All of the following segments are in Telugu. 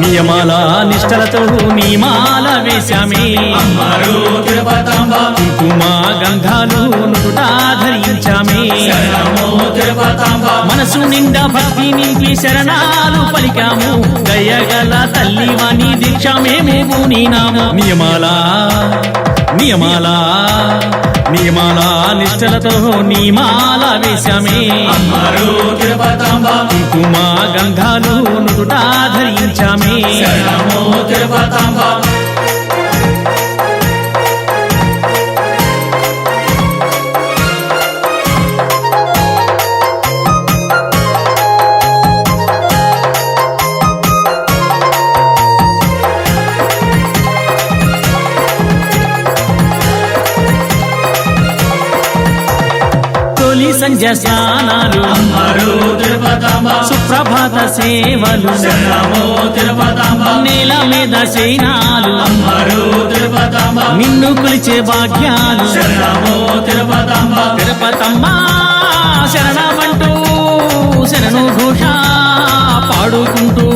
నియమాల నిష్టలతో నీమాల వేశామే. కుంకుమ నుదుటా ధరించామే. మనసు నిండా భక్తి నింపి శరణాలు పలికాము. దయగల తల్లివాణి దీక్ష మేము నీనాము. నియమాల నియమాల నియమాల నిష్టలతో నీమాల వేశామే. కుంకుమ గంగాలు నుదుటా ధరించామే. శరణము తిరుపతాంబ. సంధ్య స్నానాలు సుప్రభాత సేవలు. నేల మీద శయనాలు నిన్ను కొలిచే భాగ్యాలు. తిరుపతమ్మా శరణమంటూ శరణు ఘోష పాడుకుంటూ.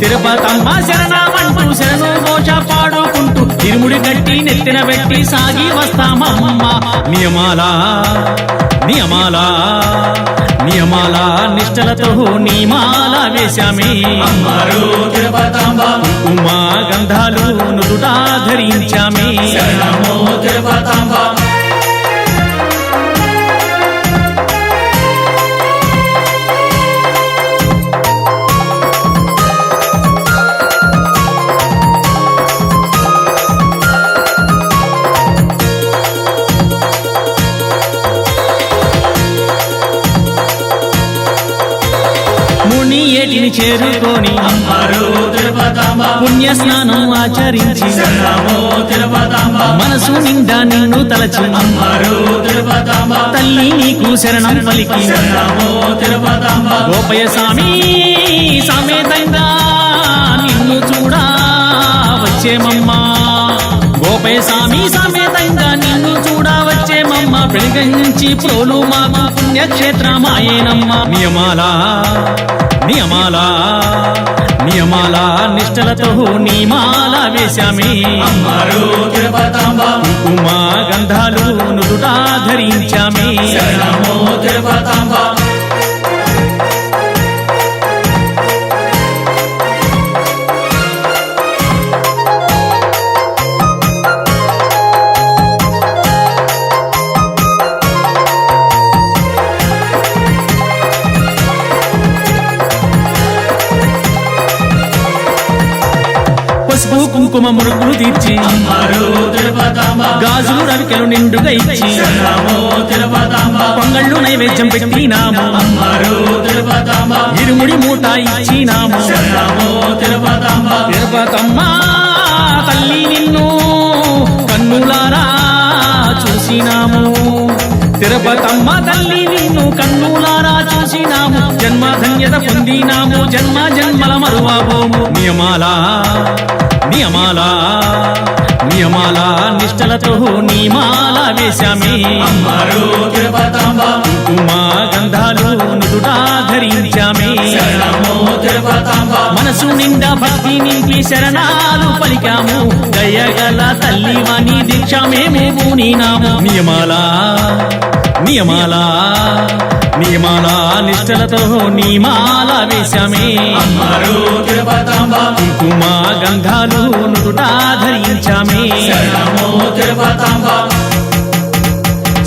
తిరుపతమ్మ శరణు తిరుముడి కట్టి నెత్తిన పెట్టి సాగి వస్తామమ్మ. నియమాల నియమాల నియమాల నిష్టలతో నీమాల వేశామే. ఉమా గంధాలు నుదుటా ధరించామే. దేవిని చేరుకొని పుణ్య స్నానం ఆచరించి మనసు నిండా నిన్ను తలచి తల్లి నీకు శరణం పలికి. గోపయ స్వామి సమేతంగా నిన్ను చూడా వచ్చేమమ్మా. గోపయ స్వామి సమేత పెనుగంచి ప్రోలు మాకు పుణ్యక్షేత్రమాయేనమ్మ. నియమాల నియమాల నియమాల నిష్టలతో నీమాల వేశామే. ఉమా గంధాలు నుదుటా ధరించామే. శరణము పసుపు కుంకుమ మురుగులు తీర్చి. గాజులు రవికెలు నిండుగా ఇచ్చి. పొంగళ్ళు నైవేద్యం పెట్టినాము అమ్మరు ఇరుముడి మూట ఇచ్చినాము శరణము తల్లి నిన్ను కన్నులారా చూసినాము. తిరుపతమ్మ తల్లి నిన్ను కన్నులారా చూసినాము. జన్మ ధన్యత పొందినాము. జన్మ జన్మల మరువాబోము. నియమాలా నియమాల నియమాల నిష్టలతో నీమాల వేశామే. ఉమా గంధాలు నుదుటా ధరించామే. మనసు నిండా భక్తి నింపి శరణాలు పలికాము. దయగల తల్లివాణి దీక్ష మేము నీనాము నియమాల నియమాల నియమాల నిష్టలతో అమ్మరు తిరుపతాంబ కుంకుమ గంధాలు నుదుటా ధరించామే.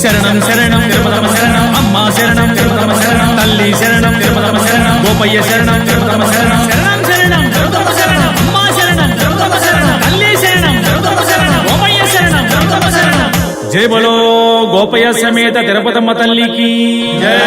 శరణం శరణం తిరుపతమ శరణం అమ్మ శరణం తిరుపతమ శరణం తల్లి శరణం తిరుపతమ శరణం గోపయ్య శరణం తిరుపతమ శరణం శరణం శరణం తిరుపతమ శరణం అమ్మ శరణం తిరుపతమ శరణం తల్లి శరణం తిరుపతమ శరణం గోపయ్య శరణం తిరుపతమ శరణం. జై బలో గోపయ సమేత తిరుపతమ్మ తల్లికి జై.